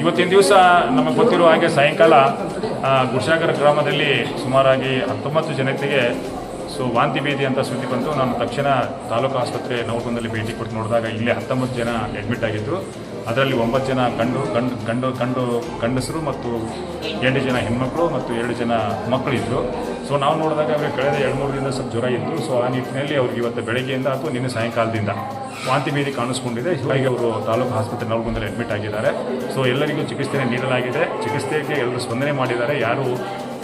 ಇವತ್ತಿನ ದಿವಸ ನಮಗೆ ಗೊತ್ತಿರುವ ಹಾಗೆ ಸಾಯಂಕಾಲ ಗುಡ್ಸಾಗರ ಗ್ರಾಮದಲ್ಲಿ ಸುಮಾರಾಗಿ ಹತ್ತೊಂಬತ್ತು ಜನತೆಗೆ ಸೊ ವಾಂತಿ ಭೇದಿ ಅಂತ ಸುದ್ದಿ ಬಂತು. ನಾನು ತಕ್ಷಣ ತಾಲೂಕು ಆಸ್ಪತ್ರೆ ನವಗುಂದಲ್ಲಿ ಭೇಟಿ ಕೊಟ್ಟು ನೋಡಿದಾಗ ಇಲ್ಲಿ ಹತ್ತೊಂಬತ್ತು ಜನ ಅಡ್ಮಿಟ್ ಆಗಿದ್ದರು ಅದರಲ್ಲಿ ಒಂಬತ್ತು ಜನ ಗಂಡು ಗಂಡು ಗಂಡು ಗಂಡು, ಗಂಡಸರು ಮತ್ತು ಎಂಟು ಜನ ಹೆಣ್ಮಕ್ಳು ಮತ್ತು ಎರಡು ಜನ ಮಕ್ಕಳು ಇದ್ದರು ಸೊ ನಾವು ನೋಡಿದಾಗ ಅವರಿಗೆ ಕಳೆದ ಎರಡು ಮೂರು ದಿನ ಸ್ವಲ್ಪ ಜ್ವರ ಇತ್ತು. ಸೊ ಆ ನಿಟ್ಟಿನಲ್ಲಿ ಅವ್ರಿಗೆ ಇವತ್ತು ಬೆಳಗ್ಗೆಯಿಂದ ಅಥವಾ ನಿನ್ನೆ ಸಾಯಂಕಾಲದಿಂದ ವಾಂತಿ ಭೇದಿ ಕಾಣಿಸ್ಕೊಂಡಿದೆ. ಹೀಗಾಗಿ ಅವರು ತಾಲೂಕು ಆಸ್ಪತ್ರೆ ನವಗುಂದಲ್ಲಿ ಅಡ್ಮಿಟ್ ಆಗಿದ್ದಾರೆ. ಸೊ ಎಲ್ಲರಿಗೂ ಚಿಕಿತ್ಸೆ ನೀಡಲಾಗಿದೆ. ಚಿಕಿತ್ಸೆಗೆ ಎಲ್ಲರೂ ಸ್ಪಂದನೆ ಮಾಡಿದ್ದಾರೆ. ಯಾರು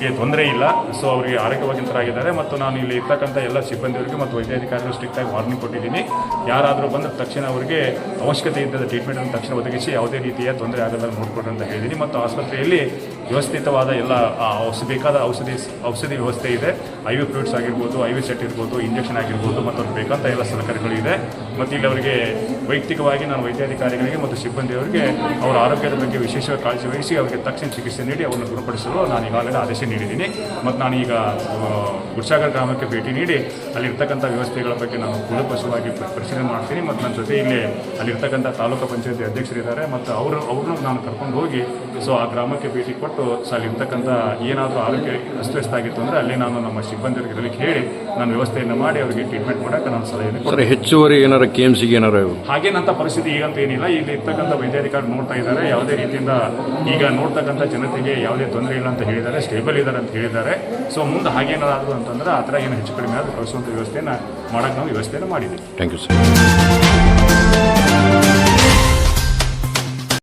ಗೆ ತೊಂದರೆ ಇಲ್ಲ. ಸೊ ಅವರಿಗೆ ಆರೋಗ್ಯವಾಗಿಂತರಾಗಿದ್ದಾರೆ ಮತ್ತು ನಾನು ಇಲ್ಲಿ ಇರ್ತಕ್ಕಂಥ ಎಲ್ಲ ಸಿಬ್ಬಂದಿಯವರಿಗೆ ಮತ್ತು ವೈದ್ಯಾಧಿಕಾರಿಗಳು ಸ್ಟ್ರಿಕ್ಟಾಗಿ ವಾರ್ನಿಂಗ್ ಕೊಟ್ಟಿದ್ದೀನಿ. ಯಾರಾದರೂ ಬಂದ ತಕ್ಷಣ ಅವರಿಗೆ ಅವಶ್ಯಕತೆ ಇದ್ದದ ಟ್ರೀಟ್ಮೆಂಟನ್ನು ತಕ್ಷಣ ಒದಗಿಸಿ ಯಾವುದೇ ರೀತಿಯ ತೊಂದರೆ ಆಗದಂಗೆ ನೋಡಿಕೊಡ್ರಿ ಅಂತ ಹೇಳಿದ್ದೀನಿ. ಮತ್ತು ಆಸ್ಪತ್ರೆಯಲ್ಲಿ ವ್ಯವಸ್ಥಿತವಾದ ಎಲ್ಲ ಔಷಧಿ, ಬೇಕಾದ ಔಷಧಿ ಔಷಧಿ ವ್ಯವಸ್ಥೆ ಇದೆ. ಐ ವಿ ಫ್ಲೂಯಿಡ್ಸ್ ಆಗಿರ್ಬೋದು ಐ ವಿ ಸೆಟ್ ಇರ್ಬೋದು ಇಂಜೆಕ್ಷನ್ ಆಗಿರ್ಬೋದು, ಮತ್ತು ಅವ್ರಿಗೆ ಬೇಕಂತ ಎಲ್ಲ ಸಲಕರಣೆಗಳು ಇದೆ. ಮತ್ತು ಇಲ್ಲಿ ಅವರಿಗೆ ವೈಯಕ್ತಿಕವಾಗಿ ನಾನು ವೈದ್ಯಾಧಿಕಾರಿಗಳಿಗೆ ಮತ್ತು ಸಿಬ್ಬಂದಿಯವರಿಗೆ ಅವರ ಆರೋಗ್ಯದ ಬಗ್ಗೆ ವಿಶೇಷವಾಗಿ ಕಾಳಜಿ ವಹಿಸಿ ಅವರಿಗೆ ತಕ್ಷಣ ಚಿಕಿತ್ಸೆ ನೀಡಿ ಅವರನ್ನು ಗುಣಪಡಿಸಲು ನಾನು ಈಗಾಗಲೇ ಆದೇಶ ನೀಡಿದ್ದೀನಿ. ಮತ್ತು ನಾನೀಗ ಗುರುಸಾಗರ್ ಗ್ರಾಮಕ್ಕೆ ಭೇಟಿ ನೀಡಿ ಅಲ್ಲಿರ್ತಕ್ಕಂಥ ವ್ಯವಸ್ಥೆಗಳ ಬಗ್ಗೆ ನಾನು ಕೂಲಪಶುವಾಗಿ ಪರಿಶೀಲನೆ ಮಾಡ್ತೀನಿ. ಮತ್ತು ನನ್ನ ಜೊತೆ ಇಲ್ಲಿ ಅಲ್ಲಿರ್ತಕ್ಕಂಥ ತಾಲೂಕು ಪಂಚಾಯತಿ ಅಧ್ಯಕ್ಷರಿದ್ದಾರೆ. ಮತ್ತು ಅವರು ಅವ್ರನ್ನೂ ನಾನು ಕರ್ಕೊಂಡು ಹೋಗಿ ಸೊ ಆ ಗ್ರಾಮಕ್ಕೆ ಭೇಟಿ ಕೊಟ್ಟು ಸೊ ಅಲ್ಲಿರ್ತಕ್ಕಂಥ ಏನಾದರೂ ಆರೋಗ್ಯ ಅಸ್ತವ್ಯಸ್ತಾಗಿತ್ತು ಅಂದರೆ ಅಲ್ಲಿ ನಾನು ನಮ್ಮ ಸಿಬ್ಬಂದಿಯವರಿಗೆ ಇರಲಿಕ್ಕೆ ಹೇಳಿ ನಾನು ವ್ಯವಸ್ಥೆಯನ್ನು ಮಾಡಿ ಅವರಿಗೆ ಟ್ರೀಟ್ಮೆಂಟ್ ಮಾಡೋಕೆ ನಾನು ಸಲಹೆ ಹೆಚ್ಚುವರಿ ಏನಾರ ಕೆ ಎಂ ಸಿಗೆ ಏನಾರ ಹಾಗೇನಂತ ಪರಿಸ್ಥಿತಿ ಈಗಂತ ಏನಿಲ್ಲ. ಇಲ್ಲಿ ಇರ್ತಕ್ಕಂಥ ವೈದ್ಯಾಧಿಕಾರಿ ನೋಡ್ತಾ ಇದ್ದಾರೆ. ಯಾವುದೇ ರೀತಿಯಿಂದ ಈಗ ನೋಡ್ತಕ್ಕಂಥ ಜನತೆಗೆ ಯಾವುದೇ ತೊಂದರೆ ಇಲ್ಲ ಅಂತ ಹೇಳಿದ್ದಾರೆ. ಸ್ಟೇಬಲ್ ಇದ್ದಾರೆ ಅಂತ ಹೇಳಿದ್ದಾರೆ ಸೊ ಮುಂದೆ ಹಾಗೇನಾದ್ರು ಅಂತಂದ್ರೆ ಆ ಥರ ಏನು ಹೆಚ್ಚು ಕಡಿಮೆ ಆದರೂ ಕಳಿಸುವಂಥ ವ್ಯವಸ್ಥೆಯನ್ನು ಮಾಡೋಕ್ಕೆ ನಾವು ವ್ಯವಸ್ಥೆಯನ್ನು ಮಾಡಿದ್ದೀವಿ. Thank you sir